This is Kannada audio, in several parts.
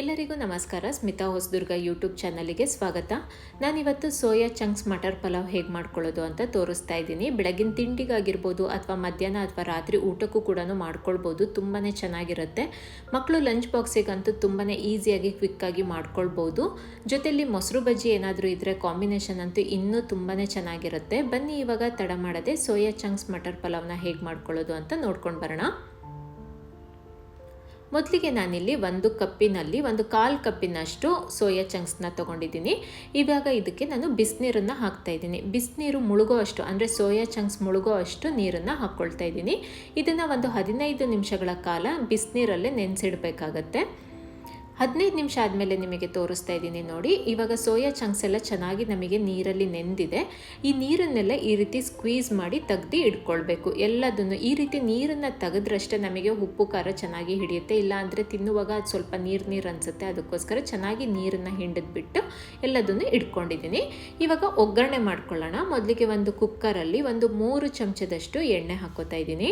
ಎಲ್ಲರಿಗೂ ನಮಸ್ಕಾರ. ಸ್ಮಿತಾ ಹೊಸದುರ್ಗ ಯೂಟ್ಯೂಬ್ ಚಾನಲಿಗೆ ಸ್ವಾಗತ. ನಾನಿವತ್ತು ಸೋಯಾ ಚಂಕ್ಸ್ ಮಟರ್ ಪಲಾವ್ ಹೇಗೆ ಮಾಡ್ಕೊಳ್ಳೋದು ಅಂತ ತೋರಿಸ್ತಾ ಇದ್ದೀನಿ. ಬೆಳಗಿನ ತಿಂಡಿಗಾಗಿರ್ಬೋದು ಅಥವಾ ಮಧ್ಯಾಹ್ನ ಅಥವಾ ರಾತ್ರಿ ಊಟಕ್ಕೂ ಕೂಡ ಮಾಡ್ಕೊಳ್ಬೋದು. ತುಂಬಾ ಚೆನ್ನಾಗಿರುತ್ತೆ. ಮಕ್ಕಳು ಲಂಚ್ ಬಾಕ್ಸಿಗಂತೂ ತುಂಬಾ ಈಸಿಯಾಗಿ ಕ್ವಿಕ್ಕಾಗಿ ಮಾಡ್ಕೊಳ್ಬೋದು. ಜೊತೆಯಲ್ಲಿ ಮೊಸರು ಬಜ್ಜಿ ಏನಾದರೂ ಇದ್ದರೆ ಕಾಂಬಿನೇಷನ್ ಅಂತೂ ಇನ್ನೂ ತುಂಬಾ ಚೆನ್ನಾಗಿರುತ್ತೆ. ಬನ್ನಿ ಇವಾಗ ತಡ ಮಾಡದೆ ಸೋಯಾ ಚಂಕ್ಸ್ ಮಟರ್ ಪಲಾವ್ನ ಹೇಗೆ ಮಾಡ್ಕೊಳ್ಳೋದು ಅಂತ ನೋಡ್ಕೊಂಡು ಬರೋಣ. ಮೊದಲಿಗೆ ನಾನಿಲ್ಲಿ ಒಂದು ಕಪ್ಪಿನಲ್ಲಿ, ಒಂದು ಕಾಲು ಕಪ್ಪಿನಷ್ಟು ಸೋಯಾ ಚಂಕ್ಸ್ನ ತೊಗೊಂಡಿದ್ದೀನಿ. ಇವಾಗ ಇದಕ್ಕೆ ನಾನು ಬಿಸಿನೀರನ್ನು ಹಾಕ್ತಾ ಇದ್ದೀನಿ. ಬಿಸಿನೀರು ಮುಳುಗೋ ಅಷ್ಟು ಅಂದರೆ ಸೋಯಾ ಚಂಕ್ಸ್ ಮುಳುಗೋ ಅಷ್ಟು ನೀರನ್ನು ಹಾಕ್ಕೊಳ್ತಾ ಇದ್ದೀನಿ. ಇದನ್ನು ಒಂದು ಹದಿನೈದು ನಿಮಿಷಗಳ ಕಾಲ ಬಿಸಿನೀರಲ್ಲೇ ನೆನೆಸಿಡಬೇಕಾಗತ್ತೆ. ಹದಿನೈದು ನಿಮಿಷ ಆದಮೇಲೆ ನಿಮಗೆ ತೋರಿಸ್ತಾ ಇದ್ದೀನಿ ನೋಡಿ. ಇವಾಗ ಸೋಯಾ ಚಂಕ್ಸ್ ಎಲ್ಲ ಚೆನ್ನಾಗಿ ನಮಗೆ ನೀರಲ್ಲಿ ನೆಂದಿದೆ. ಈ ನೀರನ್ನೆಲ್ಲ ಈ ರೀತಿ ಸ್ಕ್ವೀಸ್ ಮಾಡಿ ತೆಗ್ದು ಇಟ್ಕೊಳ್ಬೇಕು ಎಲ್ಲದನ್ನು ಈ ರೀತಿ ನೀರನ್ನು ತೆಗೆದ್ರಷ್ಟೇ ನಮಗೆ ಉಪ್ಪು, ಖಾರ ಚೆನ್ನಾಗಿ ಹಿಡಿಯುತ್ತೆ. ಇಲ್ಲ ಅಂದರೆ ತಿನ್ನುವಾಗ ಅದು ಸ್ವಲ್ಪ ನೀರು ನೀರು ಅನಿಸುತ್ತೆ. ಅದಕ್ಕೋಸ್ಕರ ಚೆನ್ನಾಗಿ ನೀರನ್ನು ಹಿಂಡಿದ್ಬಿಟ್ಟು ಎಲ್ಲದನ್ನು ಇಟ್ಕೊಂಡಿದ್ದೀನಿ ಇವಾಗ ಒಗ್ಗರಣೆ ಮಾಡ್ಕೊಳ್ಳೋಣ. ಮೊದಲಿಗೆ ಒಂದು ಕುಕ್ಕರಲ್ಲಿ ಒಂದು ಮೂರು ಚಮಚದಷ್ಟು ಎಣ್ಣೆ ಹಾಕೋತಾ ಇದ್ದೀನಿ.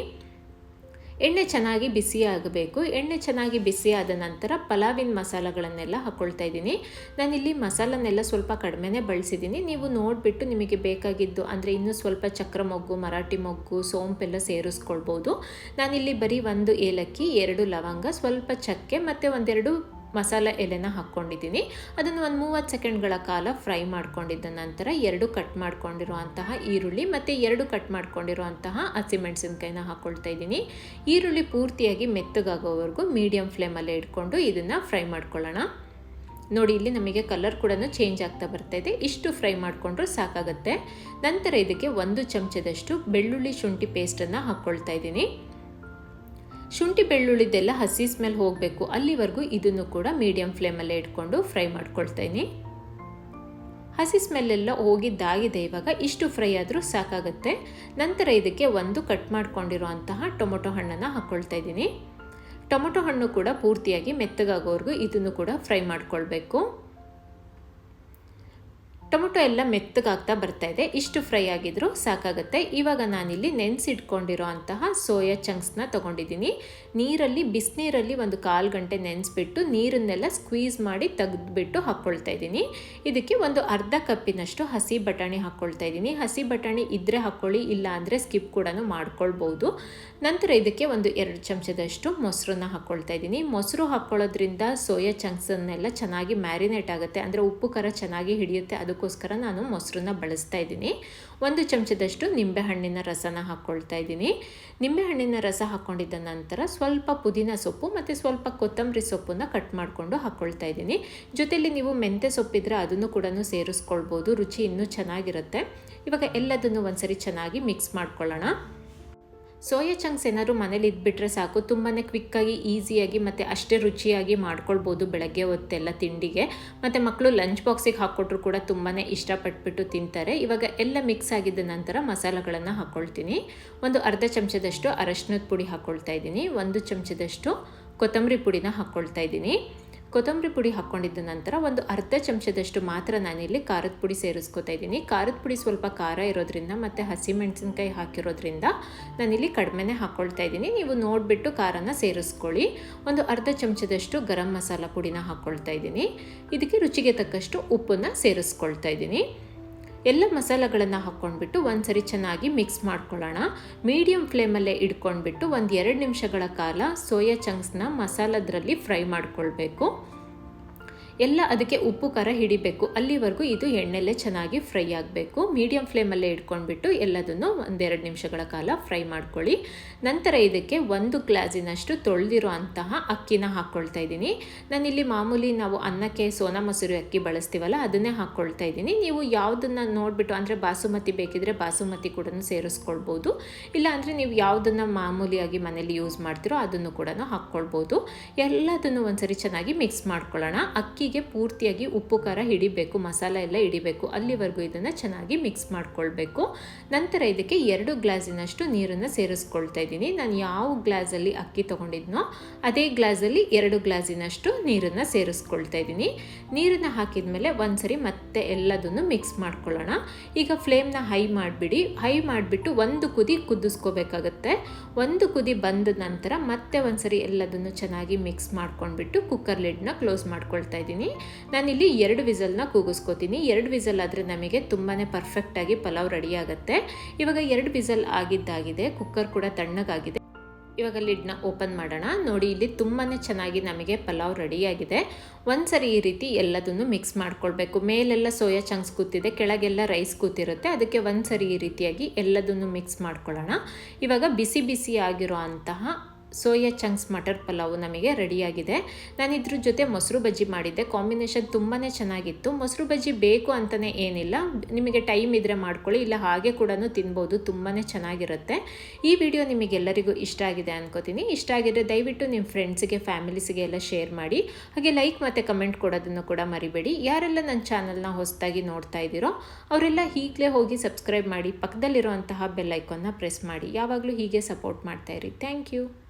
ಎಣ್ಣೆ ಚೆನ್ನಾಗಿ ಬಿಸಿ ಆಗಬೇಕು. ಎಣ್ಣೆ ಚೆನ್ನಾಗಿ ಬಿಸಿ ಆದ ನಂತರ ಪಲಾವಿನ ಮಸಾಲಗಳನ್ನೆಲ್ಲ ಹಾಕ್ಕೊಳ್ತಾ ಇದ್ದೀನಿ. ನಾನಿಲ್ಲಿ ಮಸಾಲನೆಲ್ಲ ಸ್ವಲ್ಪ ಕಡಿಮೆನೇ ಬಳಸಿದ್ದೀನಿ. ನೀವು ನೋಡಿಬಿಟ್ಟು ನಿಮಗೆ ಬೇಕಾಗಿದ್ದು ಅಂದರೆ ಇನ್ನೂ ಸ್ವಲ್ಪ ಚಕ್ರ ಮೊಗ್ಗು, ಮರಾಠಿ ಮೊಗ್ಗು, ಸೋಂಪೆಲ್ಲ ಸೇರಿಸ್ಕೊಳ್ಬೋದು. ನಾನಿಲ್ಲಿ ಬರೀ ಒಂದು ಏಲಕ್ಕಿ, ಎರಡು ಲವಂಗ, ಸ್ವಲ್ಪ ಚಕ್ಕೆ ಮತ್ತು ಒಂದೆರಡು ಮಸಾಲ ಎಲೆನ ಹಾಕ್ಕೊಂಡಿದ್ದೀನಿ. ಅದನ್ನು ಒಂದು ಮೂವತ್ತು ಸೆಕೆಂಡ್ಗಳ ಕಾಲ ಫ್ರೈ ಮಾಡ್ಕೊಂಡಿದ್ದ ನಂತರ ಎರಡು ಕಟ್ ಮಾಡ್ಕೊಂಡಿರುವಂತಹ ಈರುಳ್ಳಿ ಮತ್ತು ಎರಡು ಕಟ್ ಮಾಡ್ಕೊಂಡಿರುವಂತಹ ಹಸಿಮೆಣಸಿನ್ಕಾಯಿನ ಹಾಕ್ಕೊಳ್ತಾ ಇದ್ದೀನಿ. ಈರುಳ್ಳಿ ಪೂರ್ತಿಯಾಗಿ ಮೆತ್ತಗಾಗೋವರೆಗೂ ಮೀಡಿಯಂ ಫ್ಲೇಮಲ್ಲೇ ಇಟ್ಕೊಂಡು ಇದನ್ನು ಫ್ರೈ ಮಾಡ್ಕೊಳ್ಳೋಣ. ನೋಡಿ, ಇಲ್ಲಿ ನಮಗೆ ಕಲರ್ ಕೂಡ ಚೇಂಜ್ ಆಗ್ತಾ ಬರ್ತಾ ಇದೆ. ಇಷ್ಟು ಫ್ರೈ ಮಾಡಿಕೊಂಡ್ರೂ ಸಾಕಾಗುತ್ತೆ. ನಂತರ ಇದಕ್ಕೆ ಒಂದು ಚಮಚದಷ್ಟು ಬೆಳ್ಳುಳ್ಳಿ ಶುಂಠಿ ಪೇಸ್ಟನ್ನು ಹಾಕ್ಕೊಳ್ತಾ ಇದ್ದೀನಿ. ಶುಂಠಿ ಬೆಳ್ಳುಳ್ಳಿದೆಲ್ಲ ಹಸಿ ಸ್ಮೆಲ್ ಹೋಗಬೇಕು. ಅಲ್ಲಿವರೆಗೂ ಇದನ್ನು ಕೂಡ ಮೀಡಿಯಂ ಫ್ಲೇಮಲ್ಲೇ ಇಟ್ಕೊಂಡು ಫ್ರೈ ಮಾಡ್ಕೊಳ್ತೀನಿ ಹಸಿ ಸ್ಮೆಲ್ಲೆಲ್ಲ ಹೋಗಿದ್ದಾಗಿದೆ ಇವಾಗ. ಇಷ್ಟು ಫ್ರೈ ಆದರೂ ಸಾಕಾಗುತ್ತೆ. ನಂತರ ಇದಕ್ಕೆ ಒಂದು ಕಟ್ ಮಾಡ್ಕೊಂಡಿರುವಂತಹ ಟೊಮೊಟೊ ಹಣ್ಣನ್ನು ಹಾಕ್ಕೊಳ್ತಾ ಇದ್ದೀನಿ ಟೊಮೊಟೊ ಹಣ್ಣು ಕೂಡ ಪೂರ್ತಿಯಾಗಿ ಮೆತ್ತಗಾಗೋವರೆಗೂ ಇದನ್ನು ಕೂಡ ಫ್ರೈ ಮಾಡ್ಕೊಳ್ಬೇಕು. ಟೊಮೊಟೊ ಎಲ್ಲ ಮೆತ್ತಗಾಗ್ತಾ ಬರ್ತಾ ಇದೆ. ಇಷ್ಟು ಫ್ರೈ ಆಗಿದ್ರು ಸಾಕಾಗುತ್ತೆ. ಇವಾಗ ನಾನಿಲ್ಲಿ ನೆನೆಸಿಟ್ಕೊಂಡಿರೋ ಅಂತಹ ಸೋಯಾ ಚಂಕ್ಸ್ನ ತೊಗೊಂಡಿದ್ದೀನಿ. ನೀರಲ್ಲಿ, ಬಿಸಿನೀರಲ್ಲಿ ಒಂದು ಕಾಲು ಗಂಟೆ ನೆನೆಸ್ಬಿಟ್ಟು ನೀರನ್ನೆಲ್ಲ ಸ್ಕ್ವೀಸ್ ಮಾಡಿ ತೆಗೆದ್ಬಿಟ್ಟು ಹಾಕ್ಕೊಳ್ತಾ ಇದ್ದೀನಿ. ಇದಕ್ಕೆ ಒಂದು ಅರ್ಧ ಕಪ್ಪಿನಷ್ಟು ಹಸಿ ಬಟಾಣಿ ಹಾಕ್ಕೊಳ್ತಾ ಇದ್ದೀನಿ. ಹಸಿ ಬಟಾಣಿ ಇದ್ದರೆ ಹಾಕ್ಕೊಳ್ಳಿ ಇಲ್ಲ ಅಂದರೆ ಸ್ಕಿಪ್ ಕೂಡ ಮಾಡ್ಕೊಳ್ಬೋದು. ನಂತರ ಇದಕ್ಕೆ ಒಂದು ಎರಡು ಚಮಚದಷ್ಟು ಮೊಸರನ್ನ ಹಾಕ್ಕೊಳ್ತಾ ಇದ್ದೀನಿ. ಮೊಸರು ಹಾಕ್ಕೊಳ್ಳೋದ್ರಿಂದ ಸೋಯಾ ಚಂಕ್ಸನ್ನೆಲ್ಲ ಚೆನ್ನಾಗಿ ಮ್ಯಾರಿನೇಟ್ ಆಗುತ್ತೆ. ಅಂದರೆ ಉಪ್ಪು ಖಾರ ಚೆನ್ನಾಗಿ ಹಿಡಿಯುತ್ತೆ. ಅದಕ್ಕೋಸ್ಕರ ನಾನು ಮೊಸರನ್ನ ಬಳಸ್ತಾ ಇದ್ದೀನಿ. ಒಂದು ಚಮಚದಷ್ಟು ನಿಂಬೆಹಣ್ಣಿನ ರಸನ ಹಾಕ್ಕೊಳ್ತಾ ಇದ್ದೀನಿ. ನಿಂಬೆಹಣ್ಣಿನ ರಸ ಹಾಕ್ಕೊಂಡಿದ್ದ ನಂತರ ಸ್ವಲ್ಪ ಪುದೀನ ಸೊಪ್ಪು ಮತ್ತು ಸ್ವಲ್ಪ ಕೊತ್ತಂಬರಿ ಸೊಪ್ಪನ್ನು ಕಟ್ ಮಾಡಿಕೊಂಡು ಹಾಕ್ಕೊಳ್ತಾ ಇದ್ದೀನಿ. ಜೊತೆಯಲ್ಲಿ ನೀವು ಮೆಂತ್ಯ ಸೊಪ್ಪಿದ್ರೆ ಅದನ್ನು ಕೂಡ ಸೇರಿಸ್ಕೊಳ್ಬೋದು. ರುಚಿ ಇನ್ನೂ ಚೆನ್ನಾಗಿರುತ್ತೆ. ಇವಾಗ ಎಲ್ಲದನ್ನು ಒಂದ್ಸರಿ ಚೆನ್ನಾಗಿ ಮಿಕ್ಸ್ ಮಾಡ್ಕೊಳ್ಳೋಣ. ಸೋಯಾ ಚಂಕ್ಸ್ ಏನಾದರೂ ಮನೇಲಿ ಇದ್ಬಿಟ್ರೆ ಸಾಕು. ತುಂಬಾ ಕ್ವಿಕ್ಕಾಗಿ, ಈಸಿಯಾಗಿ ಮತ್ತು ಅಷ್ಟೇ ರುಚಿಯಾಗಿ ಮಾಡ್ಕೊಳ್ಬೋದು ಬೆಳಗ್ಗೆ ಹೊತ್ತೆಲ್ಲ ತಿಂಡಿಗೆ. ಮತ್ತು ಮಕ್ಕಳು ಲಂಚ್ ಬಾಕ್ಸಿಗೆ ಹಾಕ್ಕೊಟ್ರು ಕೂಡ ತುಂಬಾ ಇಷ್ಟಪಟ್ಬಿಟ್ಟು ತಿಂತಾರೆ. ಇವಾಗ ಎಲ್ಲ ಮಿಕ್ಸ್ ಆಗಿದ್ದ ನಂತರ ಮಸಾಲೆಗಳನ್ನು ಹಾಕ್ಕೊಳ್ತೀನಿ ಒಂದು ಅರ್ಧ ಚಮಚದಷ್ಟು ಅರಶಿನದ ಪುಡಿ ಹಾಕ್ಕೊಳ್ತಾ ಇದ್ದೀನಿ. ಒಂದು ಚಮಚದಷ್ಟು ಕೊತ್ತಂಬರಿ ಪುಡಿನ ಹಾಕ್ಕೊಳ್ತಾ ಇದ್ದೀನಿ. ಕೊತ್ತಂಬರಿ ಪುಡಿ ಹಾಕ್ಕೊಂಡಿದ್ದ ನಂತರ ಒಂದು ಅರ್ಧ ಚಮಚದಷ್ಟು ಮಾತ್ರ ನಾನಿಲ್ಲಿ ಖಾರದ ಪುಡಿ ಸೇರಿಸ್ಕೊತಾ ಇದ್ದೀನಿ. ಖಾರದ ಪುಡಿ ಸ್ವಲ್ಪ ಖಾರ ಇರೋದ್ರಿಂದ ಮತ್ತು ಹಸಿಮೆಣಸಿನ್ಕಾಯಿ ಹಾಕಿರೋದ್ರಿಂದ ನಾನಿಲ್ಲಿ ಕಡಿಮೆನೇ ಹಾಕ್ಕೊಳ್ತಾ ಇದ್ದೀನಿ. ನೀವು ನೋಡಿಬಿಟ್ಟು ಖಾರನ ಸೇರಿಸ್ಕೊಳ್ಳಿ. ಒಂದು ಅರ್ಧ ಚಮಚದಷ್ಟು ಗರಂ ಮಸಾಲ ಪುಡಿನ ಹಾಕ್ಕೊಳ್ತಾ ಇದ್ದೀನಿ. ಇದಕ್ಕೆ ರುಚಿಗೆ ತಕ್ಕಷ್ಟು ಉಪ್ಪನ್ನು ಸೇರಿಸ್ಕೊಳ್ತಾ ಇದ್ದೀನಿ. ಎಲ್ಲ ಮಸಾಲೆಗಳನ್ನು ಹಾಕ್ಕೊಂಡ್ಬಿಟ್ಟು ಒಂದು ಸರಿ ಚೆನ್ನಾಗಿ ಮಿಕ್ಸ್ ಮಾಡ್ಕೊಳ್ಳೋಣ. ಮೀಡಿಯಮ್ ಫ್ಲೇಮಲ್ಲೇ ಇಟ್ಕೊಂಡ್ಬಿಟ್ಟು ಒಂದು ಎರಡು ನಿಮಿಷಗಳ ಕಾಲ ಸೋಯಾ ಚಂಕ್ಸ್ನ ಮಸಾಲದ್ರಲ್ಲಿ ಫ್ರೈ ಮಾಡ್ಕೊಳ್ಬೇಕು. ಎಲ್ಲ ಅದಕ್ಕೆ ಉಪ್ಪು, ಖಾರ ಹಿಡಿಬೇಕು. ಅಲ್ಲಿವರೆಗೂ ಇದು ಎಣ್ಣೆಲ್ಲೇ ಚೆನ್ನಾಗಿ ಫ್ರೈ ಆಗಬೇಕು. ಮೀಡಿಯಂ ಫ್ಲೇಮಲ್ಲೇ ಇಟ್ಕೊಂಡ್ಬಿಟ್ಟು ಎಲ್ಲದನ್ನು ಒಂದೆರಡು ನಿಮಿಷಗಳ ಕಾಲ ಫ್ರೈ ಮಾಡ್ಕೊಳ್ಳಿ. ನಂತರ ಇದಕ್ಕೆ ಒಂದು ಗ್ಲಾಸಿನಷ್ಟು ತೊಳೆದಿರೋ ಅಂತಹ ಅಕ್ಕಿನ ಹಾಕ್ಕೊಳ್ತಾ ಇದ್ದೀನಿ. ನಾನಿಲ್ಲಿ ಮಾಮೂಲಿ ನಾವು ಅನ್ನಕ್ಕೆ ಸೋನಾ ಮೊಸರು ಅಕ್ಕಿ ಬಳಸ್ತೀವಲ್ಲ, ಅದನ್ನೇ ಹಾಕ್ಕೊಳ್ತಾ ಇದ್ದೀನಿ. ನೀವು ಯಾವುದನ್ನು ನೋಡಿಬಿಟ್ಟು, ಅಂದರೆ ಬಾಸುಮತಿ ಬೇಕಿದ್ರೆ ಬಾಸುಮತಿ ಕೂಡ ಸೇರಿಸ್ಕೊಳ್ಬೋದು. ಇಲ್ಲ ಅಂದರೆ ನೀವು ಯಾವುದನ್ನು ಮಾಮೂಲಿಯಾಗಿ ಮನೇಲಿ ಯೂಸ್ ಮಾಡ್ತೀರೋ ಅದನ್ನು ಕೂಡ ಹಾಕ್ಕೊಳ್ಬೋದು. ಎಲ್ಲದನ್ನು ಒಂದ್ಸರಿ ಚೆನ್ನಾಗಿ ಮಿಕ್ಸ್ ಮಾಡ್ಕೊಳ್ಳೋಣ. ಅಕ್ಕಿ ಅಕ್ಕಿಗೆ ಪೂರ್ತಿಯಾಗಿ ಉಪ್ಪು, ಖಾರ ಹಿಡಿಬೇಕು, ಮಸಾಲ ಎಲ್ಲ ಹಿಡಿಬೇಕು. ಅಲ್ಲಿವರೆಗೂ ಇದನ್ನು ಚೆನ್ನಾಗಿ ಮಿಕ್ಸ್ ಮಾಡ್ಕೊಳ್ಬೇಕು. ನಂತರ ಇದಕ್ಕೆ ಎರಡು ಗ್ಲಾಸಿನಷ್ಟು ನೀರನ್ನು ಸೇರಿಸ್ಕೊಳ್ತಾ ಇದ್ದೀನಿ. ನಾನು ಯಾವ ಗ್ಲಾಸಲ್ಲಿ ಅಕ್ಕಿ ತೊಗೊಂಡಿದ್ನೋ ಅದೇ ಗ್ಲಾಸಲ್ಲಿ ಎರಡು ಗ್ಲಾಸಿನಷ್ಟು ನೀರನ್ನು ಸೇರಿಸ್ಕೊಳ್ತಾ ಇದ್ದೀನಿ. ನೀರನ್ನು ಹಾಕಿದ ಮೇಲೆ ಒಂದ್ಸರಿ ಮತ್ತೆ ಎಲ್ಲದನ್ನು ಮಿಕ್ಸ್ ಮಾಡ್ಕೊಳ್ಳೋಣ. ಈಗ ಫ್ಲೇಮ್ನ ಹೈ ಮಾಡಿಬಿಡಿ. ಹೈ ಮಾಡಿಬಿಟ್ಟು ಒಂದು ಕುದಿ ಕುದಿಸ್ಕೋಬೇಕಾಗತ್ತೆ. ಒಂದು ಕುದಿ ಬಂದ ನಂತರ ಮತ್ತೆ ಒಂದ್ಸರಿ ಎಲ್ಲದನ್ನು ಚೆನ್ನಾಗಿ ಮಿಕ್ಸ್ ಮಾಡ್ಕೊಂಡ್ಬಿಟ್ಟು ಕುಕ್ಕರ್ ಲಿಡ್ನ ಕ್ಲೋಸ್ ಮಾಡ್ಕೊಳ್ತಾ ಇದ್ದೀನಿ. ನಾನಿಲ್ಲಿ ಎರಡು ವಿಸಲ್ನ ಕೂಗಿಸ್ಕೋತೀನಿ. ಎರಡು ವಿಸಲ್ ಆದರೆ ನಮಗೆ ತುಂಬಾ ಪರ್ಫೆಕ್ಟಾಗಿ ಪಲಾವ್ ರೆಡಿ ಆಗುತ್ತೆ. ಇವಾಗ ಎರಡು ವಿಸಲ್ ಆಗಿದ್ದಾಗಿದೆ. ಕುಕ್ಕರ್ ಕೂಡ ತಣ್ಣಗಾಗಿದೆ. ಇವಾಗ ಲಿಡ್ನ ಓಪನ್ ಮಾಡೋಣ. ನೋಡಿ, ಇಲ್ಲಿ ತುಂಬಾ ಚೆನ್ನಾಗಿ ನಮಗೆ ಪಲಾವ್ ರೆಡಿಯಾಗಿದೆ ಒಂದ್ಸರಿ ಈ ರೀತಿ ಎಲ್ಲದನ್ನು ಮಿಕ್ಸ್ ಮಾಡ್ಕೊಳ್ಬೇಕು. ಮೇಲೆಲ್ಲ ಸೋಯಾ ಚಂಕ್ಸ್ ಕೂತಿದೆ, ಕೆಳಗೆಲ್ಲ ರೈಸ್ ಕೂತಿರುತ್ತೆ. ಅದಕ್ಕೆ ಒಂದ್ಸರಿ ಈ ರೀತಿಯಾಗಿ ಎಲ್ಲದನ್ನು ಮಿಕ್ಸ್ ಮಾಡ್ಕೊಳ್ಳೋಣ. ಇವಾಗ ಬಿಸಿ ಬಿಸಿ ಆಗಿರೋ ಅಂತಹ ಸೋಯಾ ಚಂಕ್ಸ್ ಮಟರ್ ಪಲಾವು ನಮಗೆ ರೆಡಿಯಾಗಿದೆ. ನಾನು ಇದ್ರ ಜೊತೆ ಮೊಸರು ಬಜ್ಜಿ ಮಾಡಿದ್ದೆ. ಕಾಂಬಿನೇಷನ್ ತುಂಬಾ ಚೆನ್ನಾಗಿತ್ತು. ಮೊಸರು ಬಜ್ಜಿ ಬೇಕು ಅಂತಲೇ ಏನಿಲ್ಲ. ನಿಮಗೆ ಟೈಮ್ ಇದ್ದರೆ ಮಾಡ್ಕೊಳ್ಳಿ. ಇಲ್ಲ ಹಾಗೆ ಕೂಡ ತಿನ್ಬೋದು. ತುಂಬಾ ಚೆನ್ನಾಗಿರುತ್ತೆ. ಈ ವಿಡಿಯೋ ನಿಮಗೆಲ್ಲರಿಗೂ ಇಷ್ಟ ಆಗಿದೆ ಅನ್ಕೋತೀನಿ. ಇಷ್ಟ ಆಗಿದ್ರೆ ದಯವಿಟ್ಟು ನಿಮ್ಮ ಫ್ರೆಂಡ್ಸಿಗೆ, ಫ್ಯಾಮಿಲೀಸ್ಗೆ ಎಲ್ಲ ಶೇರ್ ಮಾಡಿ. ಹಾಗೆ ಲೈಕ್ ಮತ್ತು ಕಮೆಂಟ್ ಕೊಡೋದನ್ನು ಕೂಡ ಮರಿಬೇಡಿ. ಯಾರೆಲ್ಲ ನನ್ನ ಚಾನಲ್ನ ಹೊಸದಾಗಿ ನೋಡ್ತಾ ಇದ್ದೀರೋ, ಅವರೆಲ್ಲ ಈಗಲೇ ಹೋಗಿ ಸಬ್ಸ್ಕ್ರೈಬ್ ಮಾಡಿ ಪಕ್ಕದಲ್ಲಿರುವಂತಹ ಬೆಲ್ಲೈಕನ್ನ ಪ್ರೆಸ್ ಮಾಡಿ. ಯಾವಾಗಲೂ ಹೀಗೆ ಸಪೋರ್ಟ್ ಮಾಡ್ತಾಯಿರಿ ಥ್ಯಾಂಕ್ ಯು.